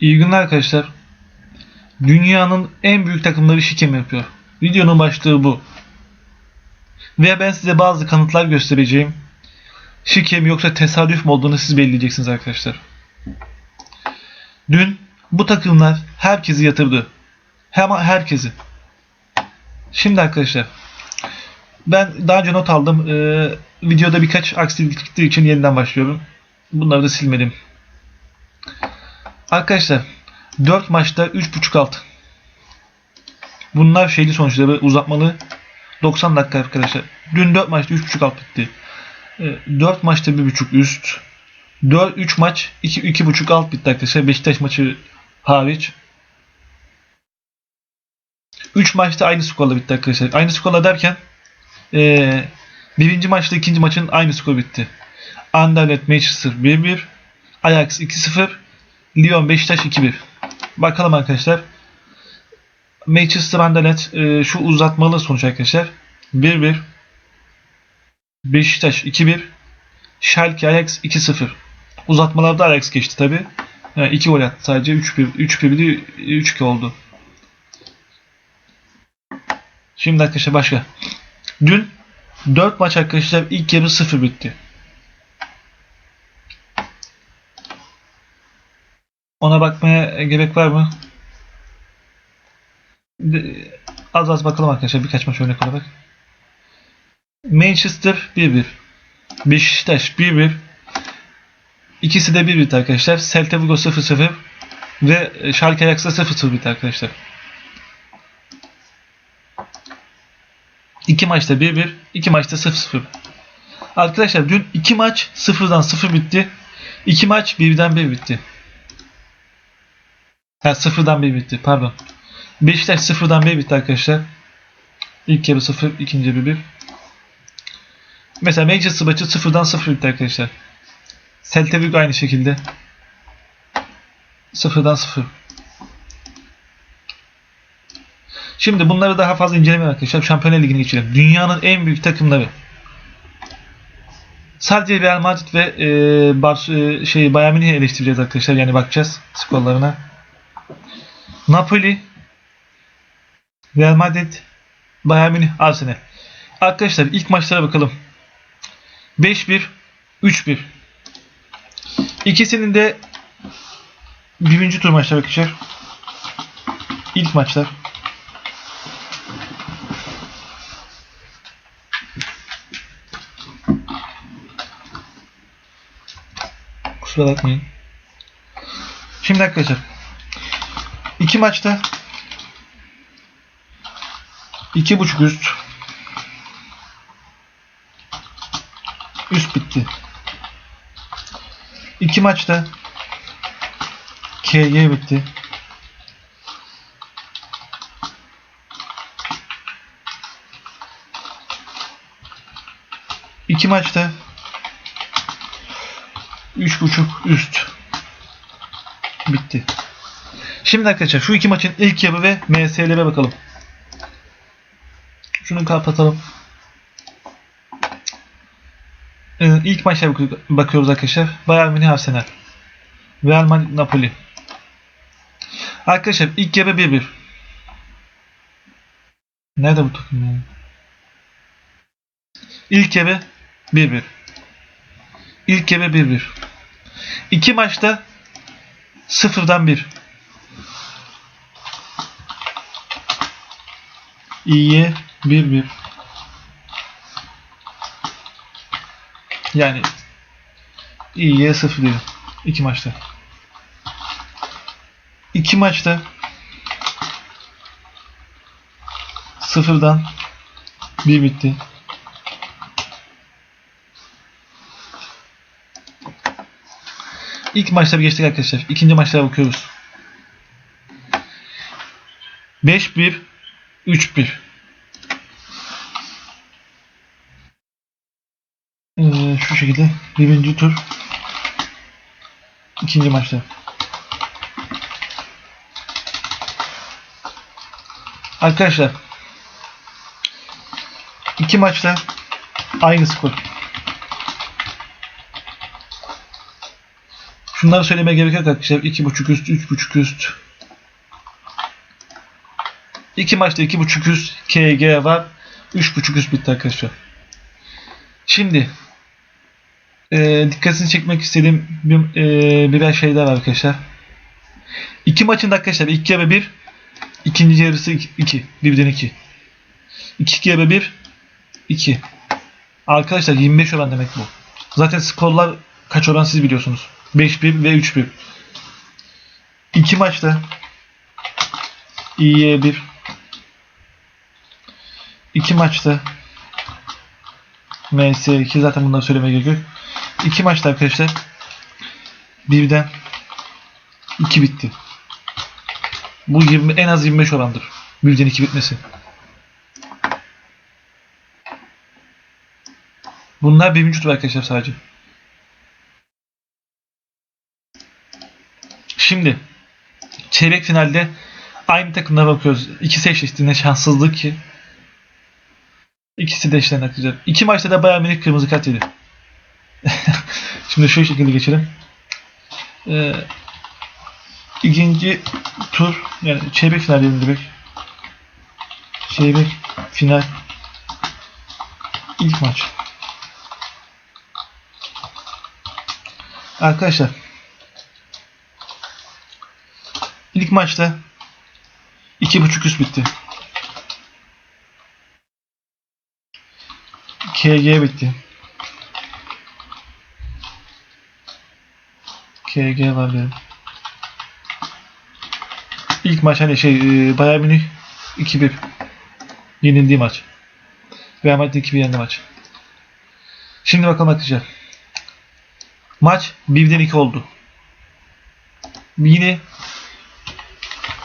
İyi günler arkadaşlar. Dünyanın en büyük takımları şike mi yapıyor? Videonun başlığı bu. Ve ben size bazı kanıtlar göstereceğim. Şike mi yoksa tesadüf mü olduğunu siz belirleyeceksiniz arkadaşlar. Dün bu takımlar herkesi yatırdı. Hemen herkesi. Şimdi arkadaşlar ben daha önce not aldım. Ee, videoda birkaç aksilik gittiği için yeniden başlıyorum. Bunları da silmedim. Arkadaşlar 4 maçta 3.5 alt. Bunlar şeyli sonuçları uzatmalı 90 dakika arkadaşlar. Dün 4 maçta 3.5 alt bitti. 4 maçta 1.5 üst. 4 3 maç 2 2.5 alt bitti arkadaşlar. Beşiktaş maçı hariç. 3 maçta aynı skorla bitti arkadaşlar. Aynı skorla derken ee, birinci maçta ikinci maçın aynı skor bitti. Anderlecht Manchester 1-1 Ajax 2-0 Lyon Beşiktaş 2-1 Bakalım arkadaşlar. Manchester Anderlecht e, şu uzatmalı sonuç arkadaşlar. 1-1 Beşiktaş 2-1 Schalke Ajax 2-0 Uzatmalarda Ajax geçti tabi. Yani 2 gol attı sadece 3-1 3-1 değil 3-2 oldu. Şimdi arkadaşlar başka. Dün 4 maç arkadaşlar ilk yarı 0 bitti. Ona bakmaya gerek var mı? Az az bakalım arkadaşlar birkaç maç örnek olarak. Manchester 1-1. Beşiktaş 1-1. İkisi de 1 bitti arkadaşlar. Celta Vigo 0-0 ve Schalke Ajax'da 0-0 bitti arkadaşlar. İki maçta 1-1, iki maçta 0-0. Arkadaşlar dün iki maç 0'dan 0 bitti. İki maç 1'den 1 bitti. Ha 0'dan 1 bitti pardon. Beşiktaş 0'dan 1 bitti arkadaşlar. İlk yarı 0, ikinci yarı 1. Mesela Manchester maçı 0'dan 0 bitti arkadaşlar. Celta Vigo aynı şekilde. 0'dan 0. Şimdi bunları daha fazla incelemeyelim arkadaşlar. Şampiyonlar Ligi'ne geçelim. Dünyanın en büyük takımları. Sadece Real Madrid ve e, Bar e, şey Bayern Münih'i eleştireceğiz arkadaşlar. Yani bakacağız skorlarına. Napoli, Real Madrid, Bayern Münih, Arsenal. Arkadaşlar ilk maçlara bakalım. 5-1, 3-1. İkisinin de birinci tur maçları arkadaşlar. İlk maçlar. Kusura bakmayın. Şimdi arkadaşlar. İki maçta iki buçuk üst üst bitti. İki maçta KG bitti. İki maçta üç buçuk üst bitti. Şimdi arkadaşlar şu iki maçın ilk yarı ve MS'lere bakalım. Şunu kapatalım. Ee, ilk maçlara bak- bakıyoruz arkadaşlar. Bayern Münih Arsenal. Real Madrid Napoli. Arkadaşlar ilk yarı 1-1. Nerede bu takım ya? İlk yarı 1-1. İlk yarı 1-1. İki maçta sıfırdan bir. İyiye 1-1. Yani iyiye 0 diyelim. İki maçta. İki maçta sıfırdan bir bitti. İlk maçta bir geçtik arkadaşlar. İkinci maçlara bakıyoruz. 5-1 3-1 Ee, şu şekilde birinci tur ikinci maçta. Arkadaşlar iki maçta aynı skor. Şunları söylemeye gerek yok arkadaşlar. 2.5 üst, 3.5 üst. İki maçta 2.5 üst KG var. 3.5 üst bitti arkadaşlar. Şimdi e, dikkatini çekmek istediğim bir, e, birer şeyler var arkadaşlar. İki maçın da arkadaşlar ilk yarı 1, ikinci yarısı 2. Birden 2. İki yarı 1, 2. Arkadaşlar 25 oran demek bu. Zaten skorlar kaç oran siz biliyorsunuz. 5-1 ve 3-1. İki maçta İyiye 1 İki maçta MS2 zaten bunları söylemeye gerek yok. İki maçta arkadaşlar birden 2 bitti. Bu 20, en az 25 orandır. Birden 2 bitmesi. Bunlar bir vücut var arkadaşlar sadece. Şimdi çeyrek finalde aynı takımlara bakıyoruz. İkisi eşleştiğinde şanssızlık ki ikisi de eşlendi arkadaşlar. İki maçta da Bayern Münih kırmızı kart yedi. Şimdi şu şekilde geçelim. Ee, ikinci tur yani çeyrek final diyelim direkt. Çeyrek final ilk maç. Arkadaşlar ilk maçta 2.5 üst bitti. KG bitti. KG var benim. İlk maç hani şey e, Bayern Münih 2-1 yenildiği maç. Real Madrid 2-1 yendi maç. Şimdi bakalım arkadaşlar. Maç 1'den 2 oldu. Yine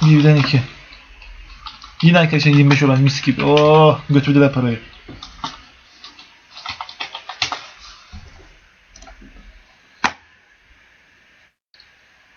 1'den 2. Yine arkadaşlar 25 olan mis gibi. Oh götürdüler parayı.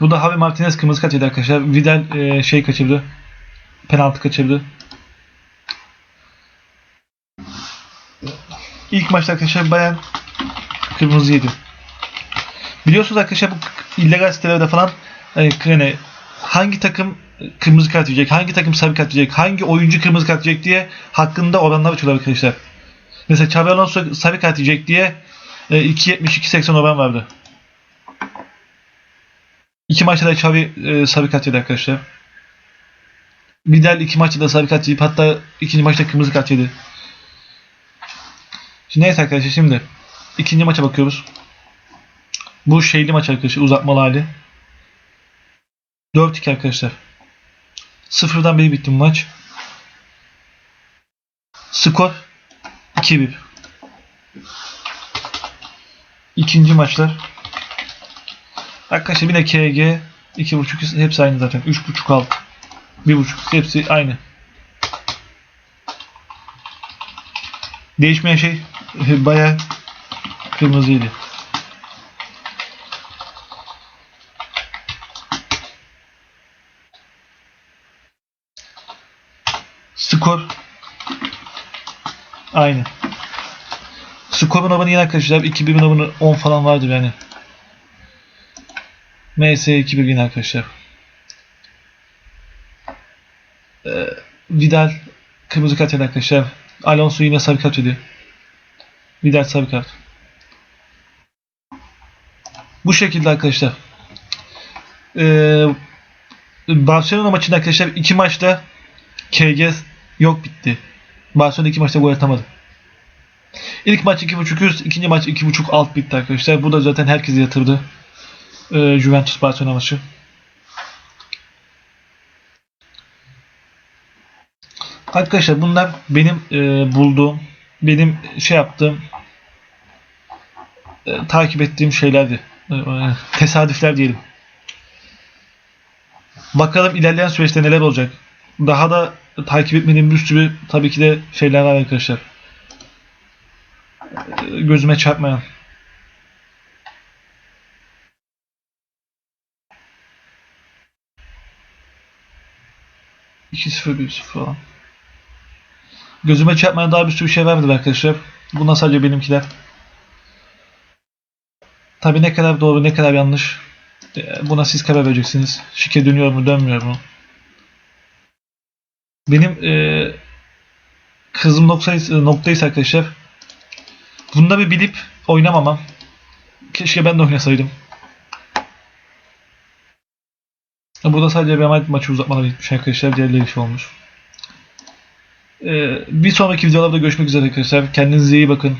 Bu da Javi Martinez kırmızı kaçırdı arkadaşlar. Vidal e, şey kaçırdı. Penaltı kaçırdı. İlk maçta arkadaşlar Bayern kırmızı yedi. Biliyorsunuz arkadaşlar bu illegal sitelerde falan hani, yani hangi takım kırmızı kart yiyecek, hangi takım sarı kart yiyecek, hangi oyuncu kırmızı kart yiyecek diye hakkında oranlar açıyorlar arkadaşlar. Mesela Xabi Alonso sarı kart yiyecek diye e, 2.70-2.80 oran vardı. İki maçta da Xavi e, sarı kart yedi arkadaşlar. Vidal iki maçta da sarı kart yiyip hatta ikinci maçta kırmızı kart yedi. Şimdi neyse arkadaşlar şimdi ikinci maça bakıyoruz. Bu şeyli maç arkadaşlar uzatmalı hali. 4-2 arkadaşlar. Sıfırdan beri bitti bu maç. Skor 2-1. İkinci maçlar. Arkadaşlar yine KG 2.5 hepsi aynı zaten. 3.5 alt. 1.5 hepsi aynı. Değişmeyen şey baya kırmızıydı. Skor aynı. Skorun abanı yine arkadaşlar 2000 abanı 10 falan vardır yani. MS 2 yine arkadaşlar. Ee, Vidal kırmızı kart yedi arkadaşlar. Alonso yine sarı kart yedi. Vidal sarı kart. Bu şekilde arkadaşlar. Ee, Barcelona maçında arkadaşlar iki maçta KG yok bitti. Barcelona iki maçta gol atamadı. İlk maç 2.5 üst, ikinci maç 2.5 alt bitti arkadaşlar. Bu da zaten herkesi yatırdı. Ee, Juventus Barcelona maçı. Arkadaşlar bunlar benim e, bulduğum, benim şey yaptığım, e, takip ettiğim şeylerdi. E, e, tesadüfler diyelim. Bakalım ilerleyen süreçte neler olacak. Daha da takip etmediğim bir sürü tabii ki de şeyler var arkadaşlar. E, gözüme çarpmayan. İki sıfır bir sıfır falan. Gözüme çarpmayan daha bir sürü şey vardır arkadaşlar. Bunlar sadece benimkiler. Tabii ne kadar doğru ne kadar yanlış Ee, Buna siz karar vereceksiniz. Şike dönüyor mu dönmüyor mu? Benim ee, kızım noktayı, noktayız arkadaşlar. Bunda bir bilip oynamamam. Keşke ben de oynasaydım. Burada sadece Real maçı uzatmalara gitmiş arkadaşlar. Diğerleri iş olmuş. Ee, bir sonraki videolarda görüşmek üzere arkadaşlar. Kendinize iyi bakın.